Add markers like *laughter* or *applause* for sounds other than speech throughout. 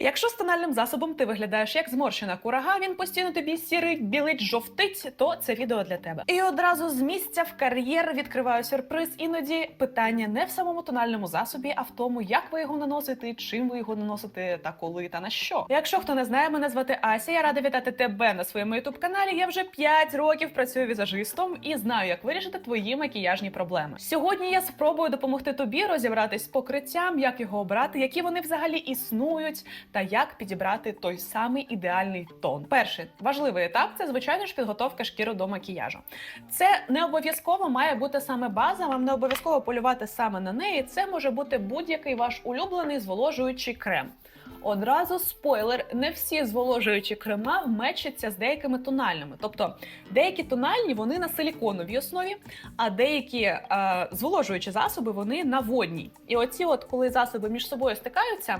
Якщо з тональним засобом ти виглядаєш як зморщена курага, він постійно тобі сірить, білить, жовтить, то це відео для тебе. І одразу з місця в кар'єр відкриваю сюрприз. Іноді питання не в самому тональному засобі, а в тому, як ви його наносите, чим ви його наносите, та коли та на що. Якщо хто не знає, мене звати Ася. Я рада вітати тебе на своєму ютуб каналі. Я вже 5 років працюю візажистом і знаю, як вирішити твої макіяжні проблеми. Сьогодні я спробую допомогти тобі розібратись з покриттям, як його обрати, які вони взагалі існують та як підібрати той самий ідеальний тон. Перший важливий етап це звичайно ж підготовка шкіри до макіяжу. Це не обов'язково має бути саме база. Вам не обов'язково полювати саме на неї. Це може бути будь-який ваш улюблений зволожуючий крем. Одразу спойлер: не всі зволожуючі крема мечаться з деякими тональними. Тобто деякі тональні вони на силіконовій основі, а деякі е, зволожуючі засоби вони на водній. І оці, от коли засоби між собою стикаються.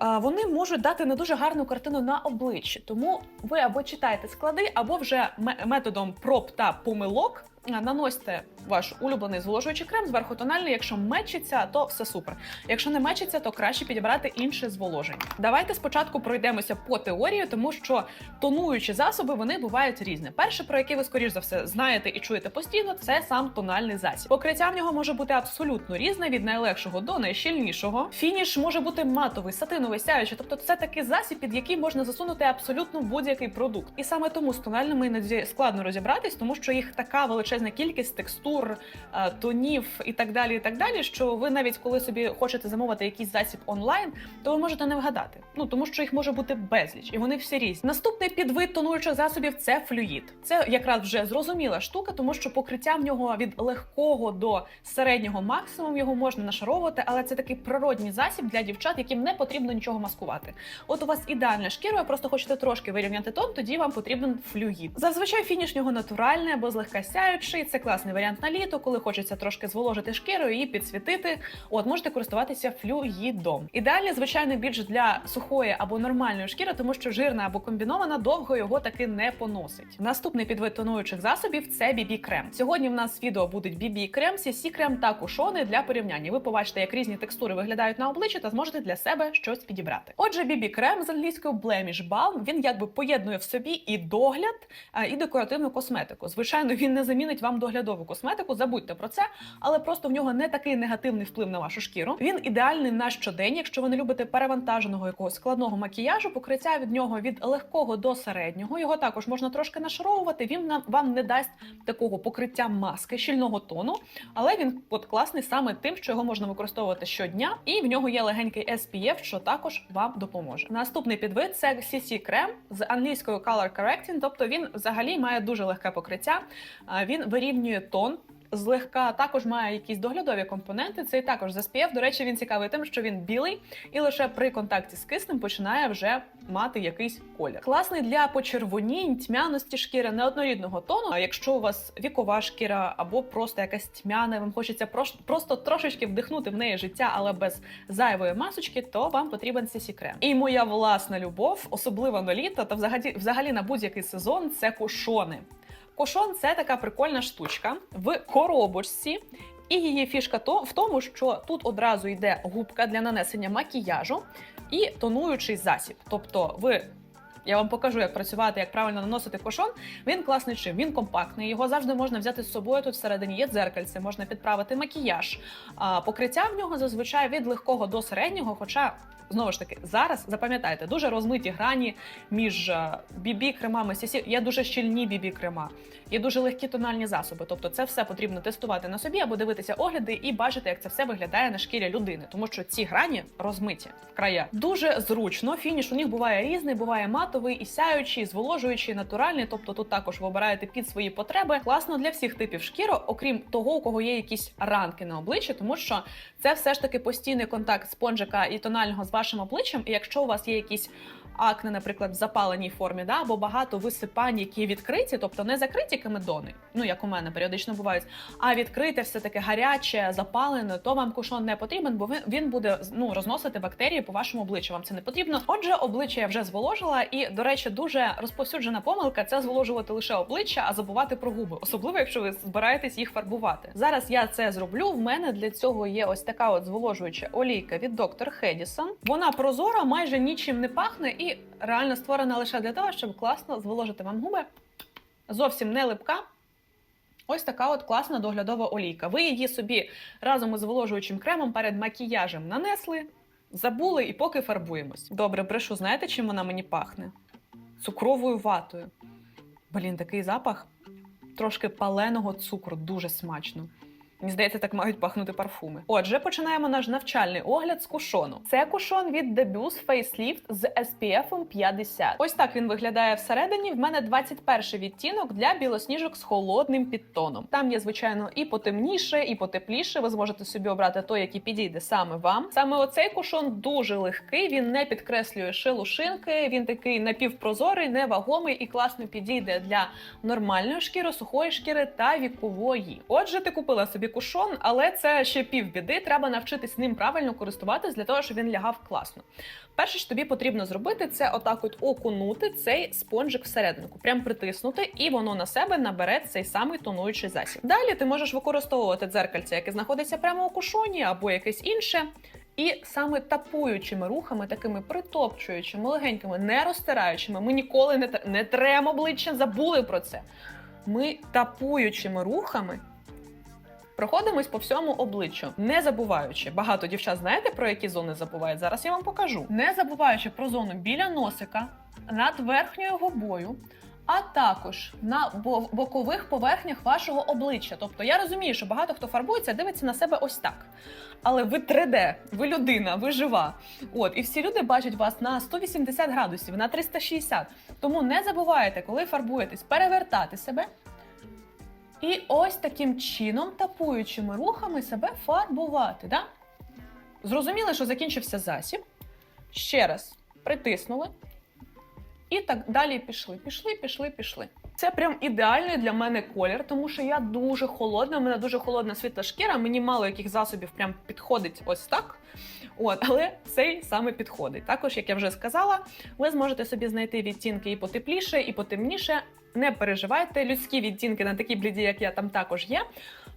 Вони можуть дати не дуже гарну картину на обличчі, тому ви або читаєте склади, або вже ме- методом проб та помилок наносьте ваш улюблений зволожуючий крем зверху тональний. Якщо мечиться, то все супер. Якщо не мечиться, то краще підібрати інше зволоження. Давайте спочатку пройдемося по теорії, тому що тонуючі засоби вони бувають різні. Перше, про яке ви скоріш за все знаєте і чуєте постійно, це сам тональний засіб. Покриття в нього може бути абсолютно різне від найлегшого до найщільнішого. Фініш може бути матовий, сатиновий, сяючий. Тобто, це такий засіб, під який можна засунути абсолютно будь-який продукт. І саме тому з тональними іноді складно розібратись, тому що їх така величезна кількість текстур, е, тонів і так далі. І так далі. Що ви навіть коли собі хочете замовити якийсь засіб онлайн, то ви можете не вгадати. Ну тому що їх може бути безліч, і вони всі різні. Наступний підвид тонуючих засобів це флюїд. Це якраз вже зрозуміла штука, тому що покриття в нього від легкого до середнього максимум його можна нашаровувати, але це такий природній засіб для дівчат, яким не потрібно нічого маскувати. От у вас ідеальна шкіра, ви просто хочете трошки вирівняти тон, тоді вам потрібен флюїд. Зазвичай фініш нього натуральний або злегка сяючий. Це класний варіант на літо, коли хочеться трошки зволожити шкіру і підсвітити. От можете користуватися флюїдом. Ідеальний звичайно більш для сухої або нормальної шкіри, тому що жирна або комбінована довго його таки не поносить. Наступний підвид тонуючих засобів це BB крем. Сьогодні в нас відео будуть BB крем, CC крем та кушони для порівняння. Ви побачите, як різні текстури виглядають на обличчі та зможете для себе щось підібрати. Отже, BB крем з англійською Blemish Balm, він якби поєднує в собі і догляд, і декоративну косметику. Звичайно, він не замінить вам доглядову косметику, забудьте про це, але просто в нього не такий негативний вплив на вашу шкіру. Він ідеальний на щодень, якщо ви не любите перевантаженого якогось складного макіяжу, покриття від нього від легкого до середнього. Його також можна трошки нашаровувати. Він вам не дасть такого покриття маски, щільного тону, але він от класний саме тим, що його можна використовувати щодня, і в нього є легенький SPF, що також вам допоможе. Наступний підвид це CC крем з англійською Color Correcting, тобто він взагалі має дуже легке покриття. А, Він вирівнює тон. Злегка також має якісь доглядові компоненти. Цей також з SPF. До речі, він цікавий тим, що він білий і лише при контакті з киснем починає вже мати якийсь колір. Класний для почервонінь, тьмяності шкіри, неоднорідного тону. А якщо у вас вікова шкіра або просто якась тьмяна, вам хочеться просто трошечки вдихнути в неї життя, але без зайвої масочки, то вам потрібен CC крем. І моя власна любов, особливо на літо та взагалі, взагалі на будь-який сезон, це кушони. Кошон це така прикольна штучка в коробочці. І її фішка то в тому, що тут одразу йде губка для нанесення макіяжу і тонуючий засіб. Тобто, ви я вам покажу, як працювати, як правильно наносити кошон. Він класний чим, він компактний. Його завжди можна взяти з собою. Тут всередині є дзеркальце, можна підправити макіяж. А покриття в нього зазвичай від легкого до середнього. Хоча знову ж таки зараз запам'ятайте дуже розмиті грані між бібі кремами сісі. Є дуже щільні бібі крема, є дуже легкі тональні засоби. Тобто, це все потрібно тестувати на собі або дивитися огляди і бачити, як це все виглядає на шкірі людини, тому що ці грані розмиті в края. Дуже зручно. Фініш у них буває різний, буває матовий, і сяючий, зволожуючий, натуральний. Тобто тут також ви обираєте під свої потреби. Класно для всіх типів шкіри, окрім того, у кого є якісь ранки на обличчі, тому що це все ж таки постійний контакт спонжика і тонального з вашим обличчям. І якщо у вас є якісь акне, наприклад, в запаленій формі, да, або багато висипань, які відкриті, тобто не закриті камедони, ну як у мене періодично бувають, а відкрите все таке гаряче, запалене, то вам кушон не потрібен, бо він буде ну розносити бактерії по вашому обличчю. Вам це не потрібно. Отже, обличчя я вже зволожила, і до речі, дуже розповсюджена помилка це зволожувати лише обличчя, а забувати про губи, особливо якщо ви збираєтесь їх фарбувати. Зараз я це зроблю. В мене для цього є ось така от зволожуюча олійка від доктор Хедісон. Вона прозора, майже нічим не пахне і реально створена лише для того, щоб класно зволожити вам губи. Зовсім не липка. Ось така от класна доглядова олійка. Ви її собі разом із зволожуючим кремом перед макіяжем нанесли, забули і поки фарбуємось. Добре, брешу, знаєте, чим вона мені пахне? Цукровою ватою. Блін, такий запах трошки паленого цукру, дуже смачно. Мені здається, так мають пахнути парфуми. Отже, починаємо наш навчальний огляд з кушону. Це кушон від Debus Facelift з SPF 50. Ось так він виглядає всередині. В мене 21 відтінок для білосніжок з холодним підтоном. Там є, звичайно, і потемніше, і потепліше. Ви зможете собі обрати той, який підійде саме вам. Саме оцей кушон дуже легкий. Він не підкреслює шелушинки. Він такий напівпрозорий, невагомий і класно підійде для нормальної шкіри, сухої шкіри та вікової. Отже, ти купила собі кушон, але це ще півбіди. Треба навчитись ним правильно користуватись для того, щоб він лягав класно. Перше, що тобі потрібно зробити, це отак от окунути цей спонжик всерединку, прям притиснути, і воно на себе набере цей самий тонуючий засіб. Далі ти можеш використовувати дзеркальце, яке знаходиться прямо у кушоні, або якесь інше. І саме тапуючими рухами, такими притопчуючими, легенькими, не розтираючими, ми ніколи не, не тремо обличчя, забули про це. Ми тапуючими рухами проходимось по всьому обличчю, не забуваючи. Багато дівчат знаєте про які зони забувають? Зараз я вам покажу. Не забуваючи про зону біля носика, над верхньою губою. А також на бокових поверхнях вашого обличчя. Тобто я розумію, що багато хто фарбується, дивиться на себе ось так. Але ви 3D, ви людина, ви жива. От, і всі люди бачать вас на 180 градусів, на 360. Тому не забувайте, коли фарбуєтесь, перевертати себе. І ось таким чином, тапуючими рухами себе фарбувати. Да? Зрозуміли, що закінчився засіб. Ще раз притиснули. І так далі пішли. Пішли, пішли, пішли. Це прям ідеальний для мене колір, тому що я дуже холодна, у мене дуже холодна світла шкіра, мені мало яких засобів прям підходить ось так. От, але цей саме підходить. Також, як я вже сказала, ви зможете собі знайти відтінки і потепліше, і потемніше. Не переживайте, людські відтінки на такі бліді, як я, там також є.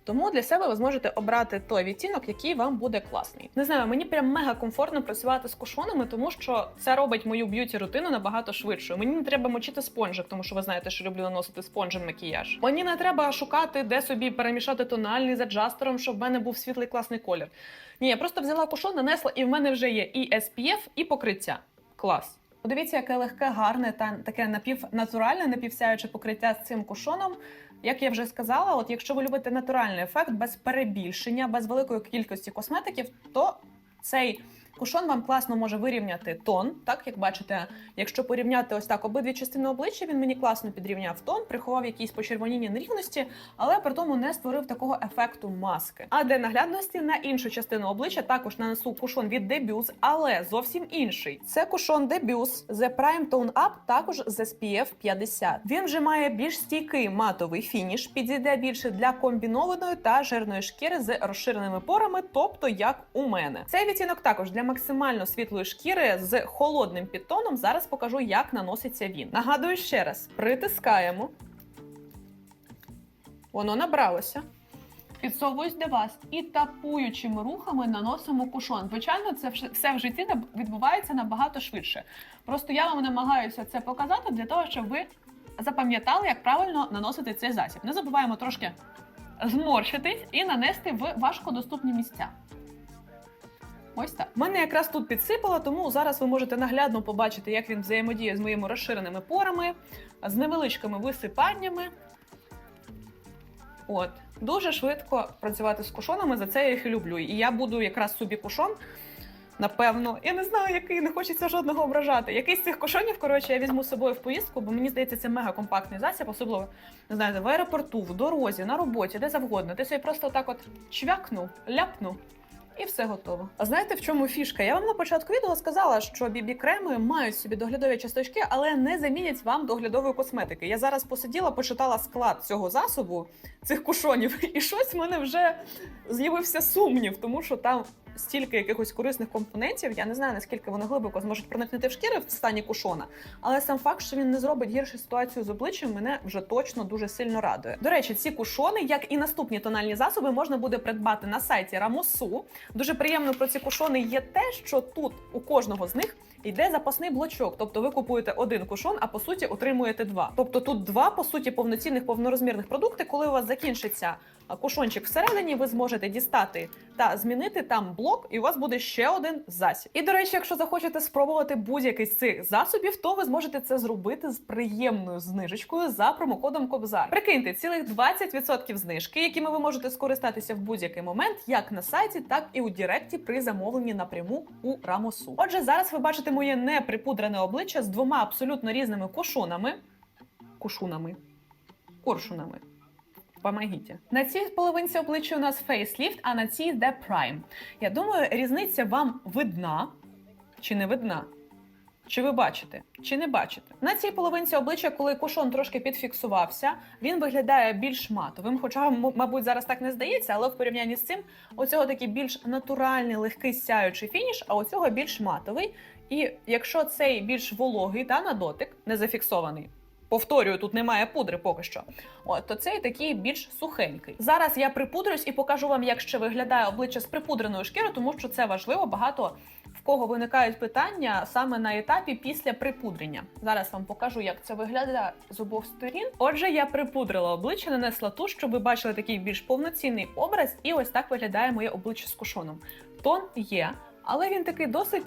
Тому для себе ви зможете обрати той відтінок, який вам буде класний. Не знаю, мені прям мега комфортно працювати з кушонами, тому що це робить мою б'юті рутину набагато швидшою. Мені не треба мочити спонжик, тому що ви знаєте, що люблю наносити спонжем макіяж. Мені не треба шукати, де собі перемішати тональний з аджастером, щоб в мене був світлий класний колір. Ні, я просто взяла кушон, нанесла, і в мене вже є і SPF, і покриття. Клас. Подивіться, яке легке, гарне та таке напівнатуральне, напівсяюче покриття з цим кушоном. Як я вже сказала, от якщо ви любите натуральний ефект без перебільшення, без великої кількості косметиків, то цей кушон вам класно може вирівняти тон. Так як бачите, якщо порівняти ось так обидві частини обличчя, він мені класно підрівняв тон, приховав якісь почервоніння нерівності, але при тому не створив такого ефекту маски. А для наглядності на іншу частину обличчя також нанесу кушон від Debuse, але зовсім інший. Це кушон Debuse The Prime Tone Up, також з SPF 50. Він вже має більш стійкий матовий фініш, підійде більше для комбінованої та жирної шкіри з розширеними порами, тобто як у мене. Цей відтінок також для максимально світлої шкіри з холодним підтоном. Зараз покажу, як наноситься він. Нагадую ще раз: притискаємо. Воно набралося. Підсовуюсь до вас і тапуючими рухами наносимо кушон. Звичайно, це все в житті відбувається набагато швидше. Просто я вам намагаюся це показати для того, щоб ви запам'ятали, як правильно наносити цей засіб. Не забуваємо трошки зморщитись і нанести в важкодоступні місця. Ось так. Мене якраз тут підсипало, тому зараз ви можете наглядно побачити, як він взаємодіє з моїми розширеними порами, з невеличкими висипаннями. От. Дуже швидко працювати з кушонами, за це я їх і люблю. І я буду якраз собі кушон. Напевно, я не знаю, який, не хочеться жодного ображати. Якийсь з цих кушонів, коротше, я візьму з собою в поїздку, бо мені здається, це мега компактний засіб, особливо не знаю, в аеропорту, в дорозі, на роботі, де завгодно. Ти собі просто так от чвякнув, ляпнув. І все готово. А знаєте, в чому фішка? Я вам на початку відео сказала, що бібі креми мають собі доглядові часточки, але не замінять вам доглядової косметики. Я зараз посиділа, почитала склад цього засобу, цих кушонів, *laughs* і щось в мене вже з'явився сумнів, тому що там стільки якихось корисних компонентів. Я не знаю наскільки вони глибоко зможуть проникнути в шкіри в стані кушона, але сам факт, що він не зробить гіршу ситуацію з обличчям, мене вже точно дуже сильно радує. До речі, ці кушони, як і наступні тональні засоби, можна буде придбати на сайті Рамосу. Дуже приємно про ці кушони є те, що тут у кожного з них йде запасний блочок. Тобто ви купуєте один кушон, а по суті отримуєте два. Тобто тут два по суті повноцінних повнорозмірних продукти. Коли у вас закінчиться кушончик всередині, ви зможете дістати та змінити там блок, і у вас буде ще один засіб. І до речі, якщо захочете спробувати будь-який з цих засобів, то ви зможете це зробити з приємною знижечкою за промокодом Кобзар. Прикиньте, цілих 20% знижки, якими ви можете скористатися в будь-який момент, як на сайті, так і у Діректі при замовленні напряму у Рамосу. Отже, зараз ви бачите моє неприпудрене обличчя з двома абсолютно різними кушонами. Кушунами. Коршунами. Помогіть. На цій половинці обличчя у нас фейсліфт, а на цій йде прайм. Я думаю, різниця вам видна чи не видна? Чи ви бачите, чи не бачите? На цій половинці обличчя, коли кушон трошки підфіксувався, він виглядає більш матовим. Хоча, мабуть, зараз так не здається, але в порівнянні з цим у цього такий більш натуральний, легкий сяючий фініш, а у цього більш матовий. І якщо цей більш вологий та на дотик, не зафіксований. Повторюю, тут немає пудри поки що. От, то цей такий більш сухенький. Зараз я припудрюсь і покажу вам, як ще виглядає обличчя з припудреною шкірою, тому що це важливо. Багато в кого виникають питання саме на етапі після припудрення. Зараз вам покажу, як це виглядає з обох сторін. Отже, я припудрила обличчя, нанесла туш, щоб ви бачили такий більш повноцінний образ, і ось так виглядає моє обличчя з кушоном. Тон є, але він такий досить.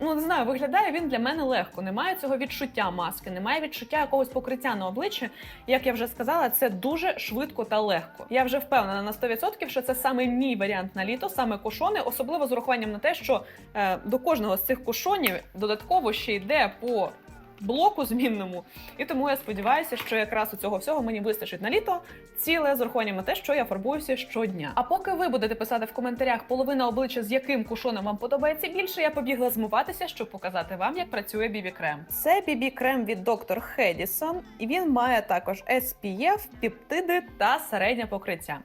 Ну, не знаю, виглядає він для мене легко. Немає цього відчуття маски, немає відчуття якогось покриття на обличчі. Як я вже сказала, це дуже швидко та легко. Я вже впевнена на 100%, що це саме мій варіант на літо, саме кушони, особливо з урахуванням на те, що е, до кожного з цих кушонів додатково ще йде по блоку змінному. І тому я сподіваюся, що якраз у цього всього мені вистачить на літо, ціле з урахуванням те, що я фарбуюся щодня. А поки ви будете писати в коментарях половина обличчя, з яким кушоном вам подобається більше, я побігла змиватися, щоб показати вам, як працює бібі крем. Це бібі крем від Dr. Hedison, і він має також SPF, пептиди та середнє покриття.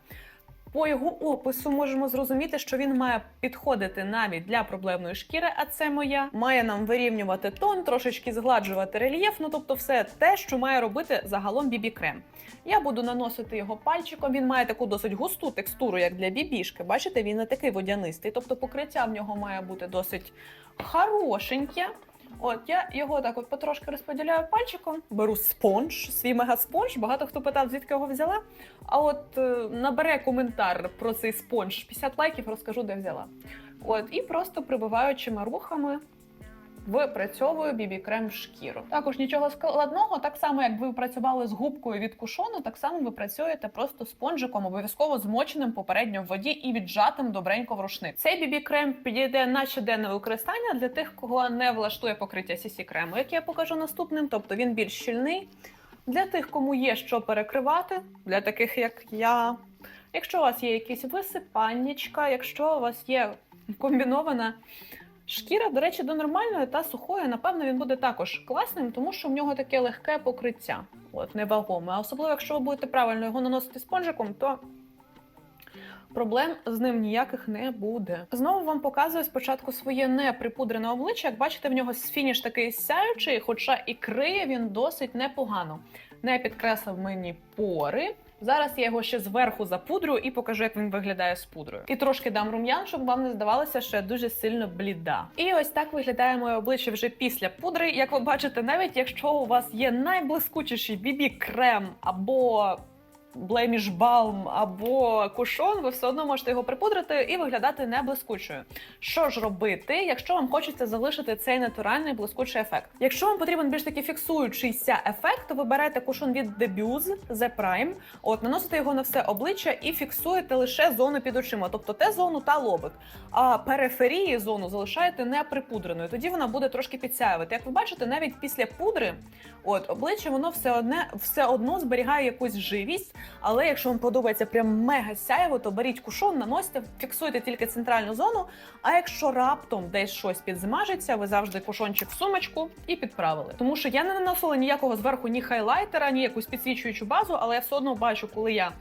По його опису можемо зрозуміти, що він має підходити навіть для проблемної шкіри, а це моя має нам вирівнювати тон, трошечки згладжувати рельєф. Ну тобто, все те, що має робити загалом бібі крем. Я буду наносити його пальчиком. Він має таку досить густу текстуру, як для бібішки. Бачите, він не такий водянистий. Тобто покриття в нього має бути досить хорошеньке. От я його так от потрошки розподіляю пальчиком, беру спонж, свій мегаспонж. Багато хто питав, звідки його взяла. А от е, набере коментар про цей спонж 50 лайків, розкажу, де взяла. От і просто прибиваючими рухами випрацьовую бібі крем в шкіру. Також нічого складного, так само як ви працювали з губкою від кушону, так само ви працюєте просто спонжиком, обов'язково змоченим попередньо в воді і віджатим добренько в рушник. Цей бібі крем підійде на щоденне використання для тих, кого не влаштує покриття сісі крему, яке я покажу наступним. Тобто він більш щільний. Для тих, кому є що перекривати, для таких як я. Якщо у вас є якісь висипаннячка, якщо у вас є комбінована шкіра, до речі, до нормальної та сухої, напевно, він буде також класним, тому що в нього таке легке покриття, от невагоме. А особливо, якщо ви будете правильно його наносити спонжиком, то проблем з ним ніяких не буде. Знову вам показую спочатку своє неприпудрене обличчя. Як бачите, в нього фініш такий сяючий, хоча і криє він досить непогано. Не підкреслив мені пори. Зараз я його ще зверху запудрю і покажу, як він виглядає з пудрою. І трошки дам рум'ян, щоб вам не здавалося, що я дуже сильно бліда. І ось так виглядає моє обличчя вже після пудри. Як ви бачите, навіть якщо у вас є найблискучіший бібі крем або блеміш балм або кушон, ви все одно можете його припудрити і виглядати не блискучою. Що ж робити, якщо вам хочеться залишити цей натуральний блискучий ефект? Якщо вам потрібен більш такий фіксуючийся ефект, то ви кушон від Debuse The Prime, от наносите його на все обличчя і фіксуєте лише зону під очима, тобто те зону та лобик. А периферії зону залишаєте не припудреною. Тоді вона буде трошки підсяювати. Як ви бачите, навіть після пудри, от обличчя воно все одне все одно зберігає якусь живість. Але якщо вам подобається прям мега сяєво, то беріть кушон, наносьте, фіксуйте тільки центральну зону. А якщо раптом десь щось підзмажиться, ви завжди кушончик в сумочку і підправили. Тому що я не наносила ніякого зверху ні хайлайтера, ні якусь підсвічуючу базу, але я все одно бачу, коли я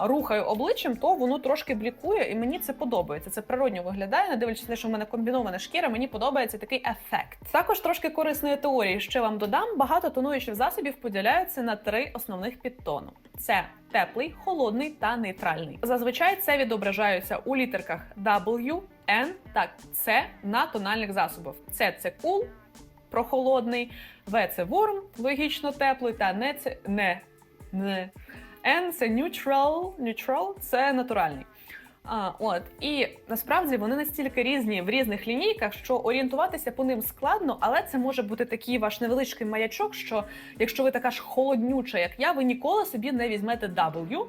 рухаю обличчям, то воно трошки блікує, і мені це подобається. Це природньо виглядає, не дивлячись на що в мене комбінована шкіра, мені подобається такий ефект. Також трошки корисної теорії, ще вам додам. Багато тонуючих засобів поділяються на три основних підтону: це теплий, холодний та нейтральний. Зазвичай це відображається у літерках W, N та C на тональних засобах. Це це cool, прохолодний, В це warm, логічно теплий, та не це не, не. N це neutral, neutral це натуральний. А, от і насправді вони настільки різні в різних лінійках, що орієнтуватися по ним складно, але це може бути такий ваш невеличкий маячок, що якщо ви така ж холоднюча, як я, ви ніколи собі не візьмете W.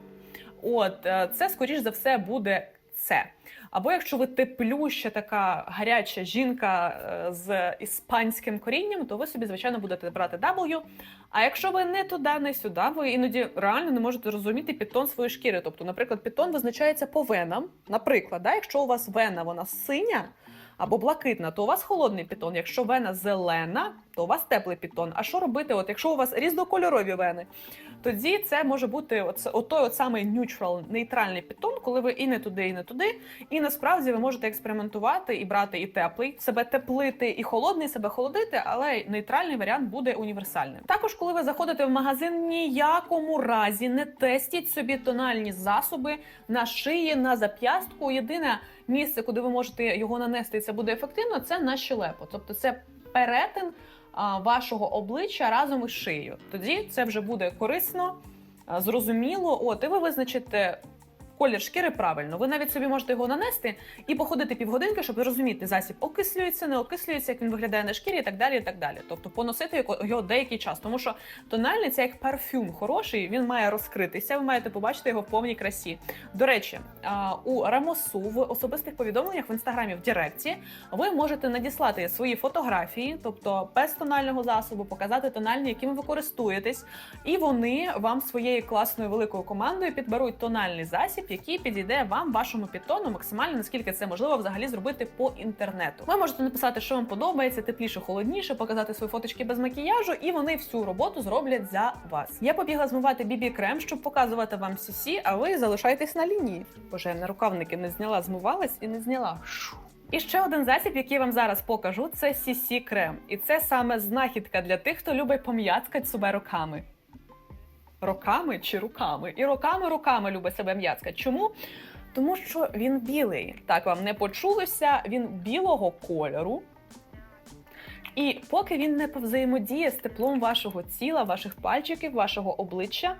От е, це скоріш за все буде це. Або якщо ви теплюща, така гаряча жінка е, з іспанським корінням, то ви собі, звичайно, будете брати W. А якщо ви не туди, не сюди, ви іноді реально не можете розуміти підтон своєї шкіри. Тобто, наприклад, підтон визначається по венам. Наприклад, да, якщо у вас вена вона синя або блакитна, то у вас холодний підтон. Якщо вена зелена, то у вас теплий підтон. А що робити? От якщо у вас різнокольорові вени, тоді це може бути оце, отой от самий neutral, нейтральний підтон, коли ви і не туди, і не туди. І насправді ви можете експериментувати і брати і теплий, себе теплити, і холодний себе холодити, але нейтральний варіант буде універсальним. Також, коли ви заходите в магазин, ніякому разі не тестіть собі тональні засоби на шиї, на зап'ястку. Єдине місце, куди ви можете його нанести, і це буде ефективно, це на щелепу. Тобто це перетин вашого обличчя разом із шиєю. Тоді це вже буде корисно, зрозуміло. От, і ви визначите колір шкіри правильно. Ви навіть собі можете його нанести і походити півгодинки, щоб зрозуміти, засіб окислюється, не окислюється, як він виглядає на шкірі, і так далі. і так далі. Тобто поносити його- деякий час. Тому що тональний це як парфюм хороший, він має розкритися. Ви маєте побачити його в повній красі. До речі, у Рамосу в особистих повідомленнях в інстаграмі в Директі ви можете надіслати свої фотографії, тобто без тонального засобу, показати тональні, якими ви користуєтесь, і вони вам своєю класною великою командою підберуть тональний засіб, який підійде вам, вашому підтону, максимально наскільки це можливо взагалі зробити по інтернету. Ви можете написати, що вам подобається, тепліше, холодніше, показати свої фоточки без макіяжу, і вони всю роботу зроблять за вас. Я побігла змивати бібі крем, щоб показувати вам CC, а ви залишайтесь на лінії. Боже, я на рукавники не зняла, змивалась і не зняла. І ще один засіб, який я вам зараз покажу, це CC крем. І це саме знахідка для тих, хто любить пом'яцкати себе руками. Роками чи руками? І роками руками любить себе м'яцька? Чому? Тому що він білий. Так вам не почулося, він білого кольору. І поки він не повзаємодіє з теплом вашого тіла, ваших пальчиків, вашого обличчя,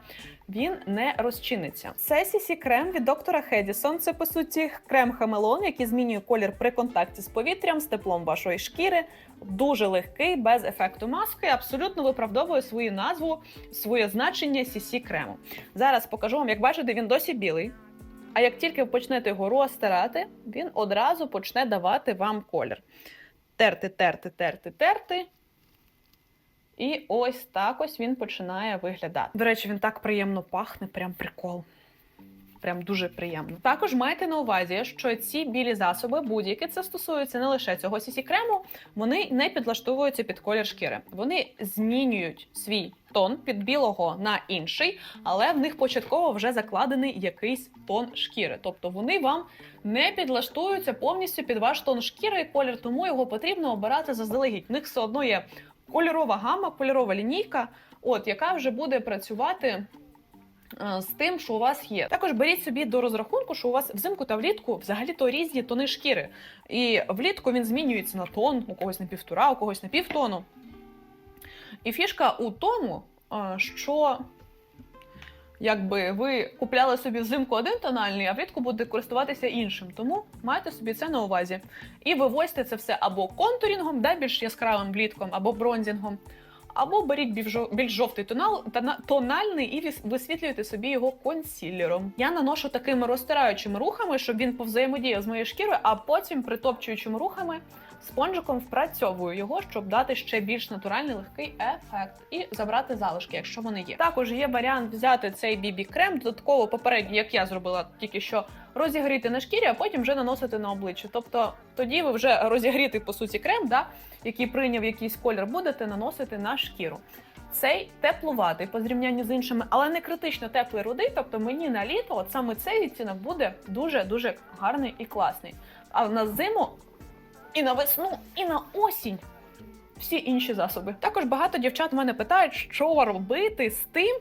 він не розчиниться. Це CC крем від доктора Хедісон. Це по суті крем хамелон, який змінює колір при контакті з повітрям, з теплом вашої шкіри. Дуже легкий, без ефекту маски, абсолютно виправдовує свою назву, своє значення CC крему. Зараз покажу вам, як бачите, він досі білий. А як тільки ви почнете його розтирати, він одразу почне давати вам колір. Терти, терти, терти, терти. І ось так ось він починає виглядати. До речі, він так приємно пахне, прям прикол. Прям дуже приємно. Також майте на увазі, що ці білі засоби, будь-які це стосується не лише цього сісі крему, вони не підлаштовуються під колір шкіри. Вони змінюють свій тон від білого на інший, але в них початково вже закладений якийсь тон шкіри. Тобто вони вам не підлаштуються повністю під ваш тон шкіри і колір, тому його потрібно обирати заздалегідь. В них все одно є кольорова гама, кольорова лінійка, от яка вже буде працювати. Е, З тим, що у вас є, також беріть собі до розрахунку, що у вас взимку та влітку взагалі то різні тони шкіри. І влітку він змінюється на тон, у когось на півтора, у когось на півтону. І фішка у тому, е, що якби ви купляли собі взимку один тональний, а влітку будете користуватися іншим. Тому майте собі це на увазі. І вивозьте це все або контурінгом, да, більш яскравим влітком, або бронзінгом. Або беріть більш жов- більш жовтий тонал, тона- тональний і висвітлюєте собі його консілером. Я наношу такими розтираючими рухами, щоб він повзаємодіяв з моєю шкірою, а потім притопчуючими рухами спонжиком впрацьовую його, щоб дати ще більш натуральний легкий ефект і забрати залишки, якщо вони є. Також є варіант взяти цей бібі крем, додатково попередньо, як я зробила тільки що, розігріти на шкірі, а потім вже наносити на обличчя. Тобто тоді ви вже розігрітий по суті крем, да, який прийняв якийсь колір, будете наносити на шкіру. Цей теплуватий по зрівнянні з іншими, але не критично теплий рудий. Тобто мені на літо, от саме цей відтінок буде дуже дуже гарний і класний. А на зиму і на весну, і на осінь. Всі інші засоби. Також багато дівчат мене питають, що робити з тим,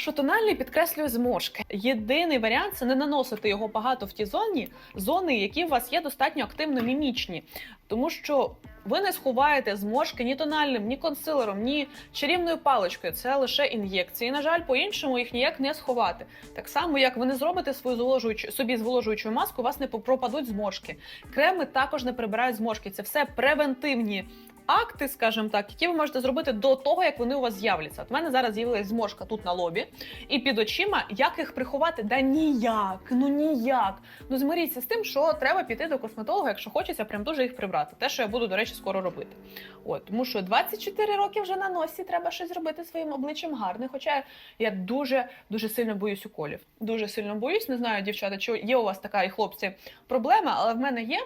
що тональний підкреслює зморшки. Єдиний варіант це не наносити його багато в ті зоні, зони, які у вас є достатньо активно мімічні. Тому що ви не сховаєте зморшки ні тональним, ні консилером, ні чарівною паличкою. Це лише ін'єкції. На жаль, по-іншому їх ніяк не сховати. Так само, як ви не зробите свою зволожуючу собі зволожуючу маску, у вас не пропадуть зморшки. Креми також не прибирають зморшки. Це все превентивні акти, скажімо так, які ви можете зробити до того, як вони у вас з'являться. От в мене зараз з'явилась зморшка тут на лобі, і під очима як їх приховати? Да ніяк, ну ніяк. Ну змиріться з тим, що треба піти до косметолога, якщо хочеться, прям дуже їх прибрати. Те, що я буду, до речі, скоро робити. От тому що 24 роки вже на носі треба щось зробити своїм обличчям гарне. Хоча я дуже дуже сильно боюсь уколів. Дуже сильно боюсь. Не знаю, дівчата, чи є у вас така і хлопці проблема, але в мене є.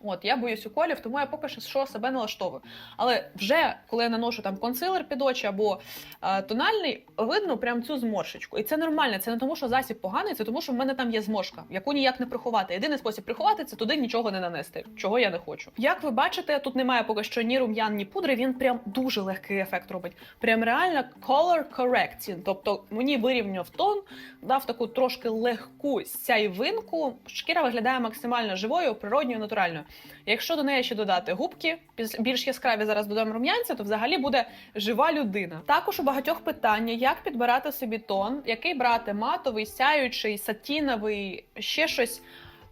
От, я боюсь уколів, тому я поки що себе налаштовую. Але вже коли я наношу там консилер під очі або е, тональний, видно прям цю зморшечку. І це нормально. Це не тому, що засіб поганий, це тому, що в мене там є зморшка, яку ніяк не приховати. Єдиний спосіб приховати це туди нічого не нанести, чого я не хочу. Як ви бачите, тут немає поки що ні рум'ян, ні пудри. Він прям дуже легкий ефект робить. Прям реально color correcting. Тобто мені вирівняв тон, дав таку трошки легку сяйвинку. Шкіра виглядає максимально живою, природньою, натуральною. Якщо до неї ще додати губки, більш яскраві зараз додаємо рум'янця, то взагалі буде жива людина. Також у багатьох питання, як підбирати собі тон, який брати матовий, сяючий, сатіновий, ще щось.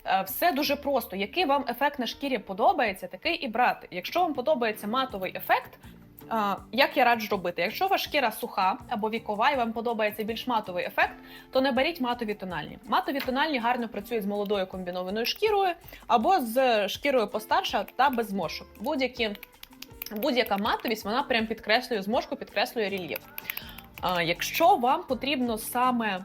Е, Все дуже просто. Який вам ефект на шкірі подобається, такий і брати. Якщо вам подобається матовий ефект, як я раджу робити? Якщо ваша шкіра суха або вікова, і вам подобається більш матовий ефект, то не беріть матові тональні. Матові тональні гарно працюють з молодою комбінованою шкірою або з шкірою постарша та без зморшок. Будь-які будь-яка матовість вона прям підкреслює зморшку, підкреслює рельєф. Якщо вам потрібно саме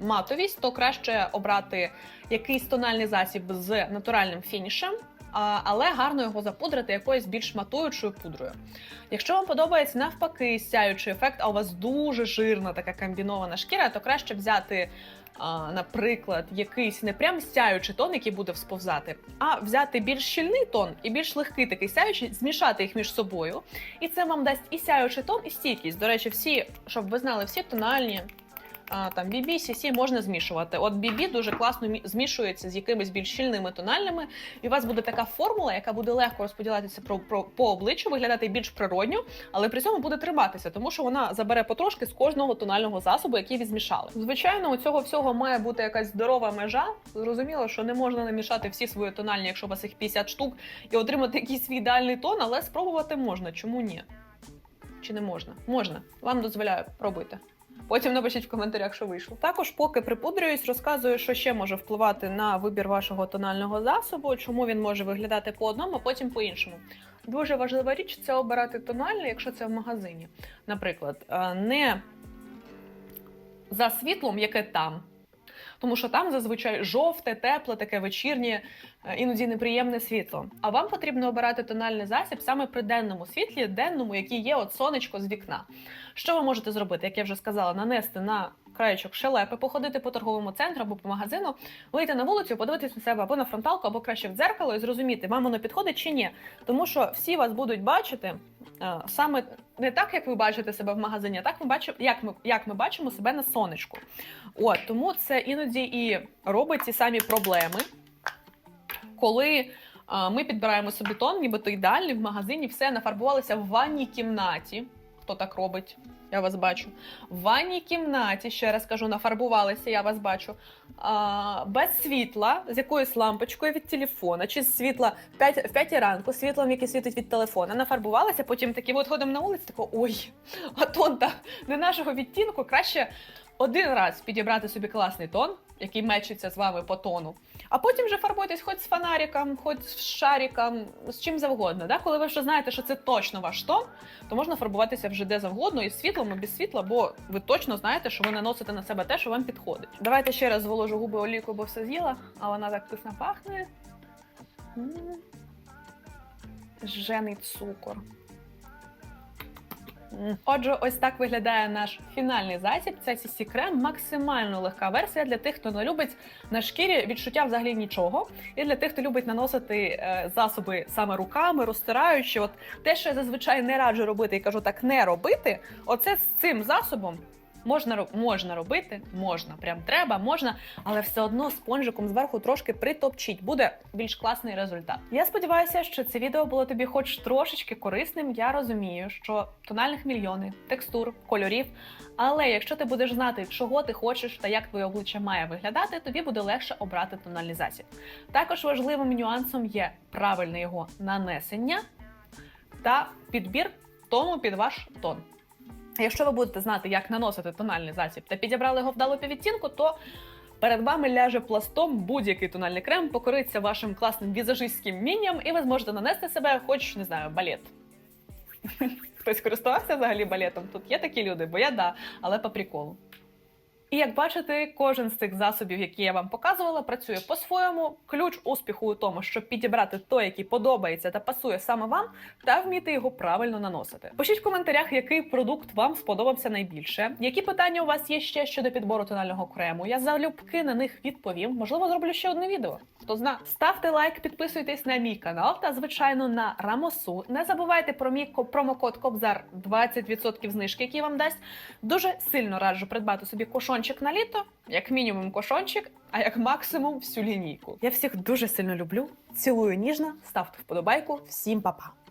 матовість, то краще обрати якийсь тональний засіб з натуральним фінішем. Але гарно його запудрити якоюсь більш матуючою пудрою. Якщо вам подобається навпаки сяючий ефект, а у вас дуже жирна така комбінована шкіра, то краще взяти, наприклад, якийсь не прям сяючий тон, який буде всповзати, а взяти більш щільний тон і більш легкий такий сяючий, змішати їх між собою. І це вам дасть і сяючий тон, і стійкість. До речі, всі, щоб ви знали, всі тональні. Там BB, CC можна змішувати. От BB дуже класно змішується з якимись більш щільними тональними, і у вас буде така формула, яка буде легко розподілятися про, про, по обличчю, виглядати більш природньо, але при цьому буде триматися, тому що вона забере потрошки з кожного тонального засобу, який ви змішали. Звичайно, у цього всього має бути якась здорова межа. Зрозуміло, що не можна намішати всі свої тональні, якщо у вас їх 50 штук, і отримати якийсь свій ідеальний тон, але спробувати можна. Чому ні? Чи не можна? Можна. Вам дозволяю, пробуйте. Потім напишіть в коментарях, що вийшло. Також, поки припудрююсь, розказую, що ще може впливати на вибір вашого тонального засобу, чому він може виглядати по одному, а потім по іншому. Дуже важлива річ це обирати тональний, якщо це в магазині. Наприклад, е, не за світлом, яке там. Тому що там зазвичай жовте, тепле, таке вечірнє, е, іноді неприємне світло. А вам потрібно обирати тональний засіб саме при денному світлі, денному, який є от сонечко з вікна. Що ви можете зробити, як я вже сказала, нанести на краєчок шелепи, походити по торговому центру або по магазину, вийти на вулицю, подивитись на себе або на фронталку, або краще в дзеркало і зрозуміти, вам воно підходить чи ні. Тому що всі вас будуть бачити е, саме не так, як ви бачите себе в магазині, а так ми бачимо, як ми, як ми бачимо себе на сонечку. От тому це іноді і робить ті самі проблеми, коли. Ми підбираємо собі тон, нібито ідеальний в магазині, все нафарбувалося в ванній кімнаті. Хто так робить? Я вас бачу. В ванній кімнаті, ще раз кажу, нафарбувалися, я вас бачу. А, без світла, з якоюсь лампочкою від телефона, чи з світла в 5, в 5 ранку, світлом, яке світить від телефона, нафарбувалися, потім такі от ходимо на вулиці, тако, ой, а тон та не нашого відтінку. Краще один раз підібрати собі класний тон, який мечиться з вами по тону. А потім вже фарбуйтесь хоч з фонариком, хоч з шариком, з чим завгодно. Да? Коли ви вже знаєте, що це точно ваш тон, то можна фарбуватися вже де завгодно, і світлом, і без світла, бо ви точно знаєте, що ви наносите на себе те, що вам підходить. Давайте ще раз зволожу губи олійкою, бо все з'їла, а вона так вкусно пахне. М. Жжений цукор. Отже, ось так виглядає наш фінальний засіб. Це CC крем, максимально легка версія для тих, хто не любить на шкірі відчуття взагалі нічого. І для тих, хто любить наносити е, засоби саме руками, розтираючи. От те, що я зазвичай не раджу робити і кажу так, не робити. Оце з цим засобом. Можна можна робити, можна, прям треба, можна, але все одно спонжиком зверху трошки притопчіть. Буде більш класний результат. Я сподіваюся, що це відео було тобі хоч трошечки корисним. Я розумію, що тональних мільйони, текстур, кольорів. Але якщо ти будеш знати, чого ти хочеш та як твоє обличчя має виглядати, тобі буде легше обрати тональний засіб. Також важливим нюансом є правильне його нанесення та підбір тону під ваш тон. Якщо ви будете знати, як наносити тональний засіб та підібрали його вдалу піввідтінку, то перед вами ляже пластом будь-який тональний крем, покориться вашим класним візажистським мінням, і ви зможете нанести себе, хоч не знаю, балет. Хтось користувався взагалі балетом? Тут є такі люди, бо я да, але по приколу. І як бачите, кожен з цих засобів, які я вам показувала, працює по-своєму. Ключ успіху у тому, щоб підібрати той, який подобається та пасує саме вам, та вміти його правильно наносити. Пишіть в коментарях, який продукт вам сподобався найбільше. Які питання у вас є ще щодо підбору тонального крему? Я залюбки на них відповім. Можливо, зроблю ще одне відео. Хто зна. Ставте лайк, підписуйтесь на мій канал та, звичайно, на Рамосу. Не забувайте про мій ко- промокод Кобзар 20% знижки, який вам дасть. Дуже сильно раджу придбати собі кошончик на літо, як мінімум кошончик, а як максимум всю лінійку. Я всіх дуже сильно люблю. Цілую ніжно, ставте вподобайку. Всім па-па!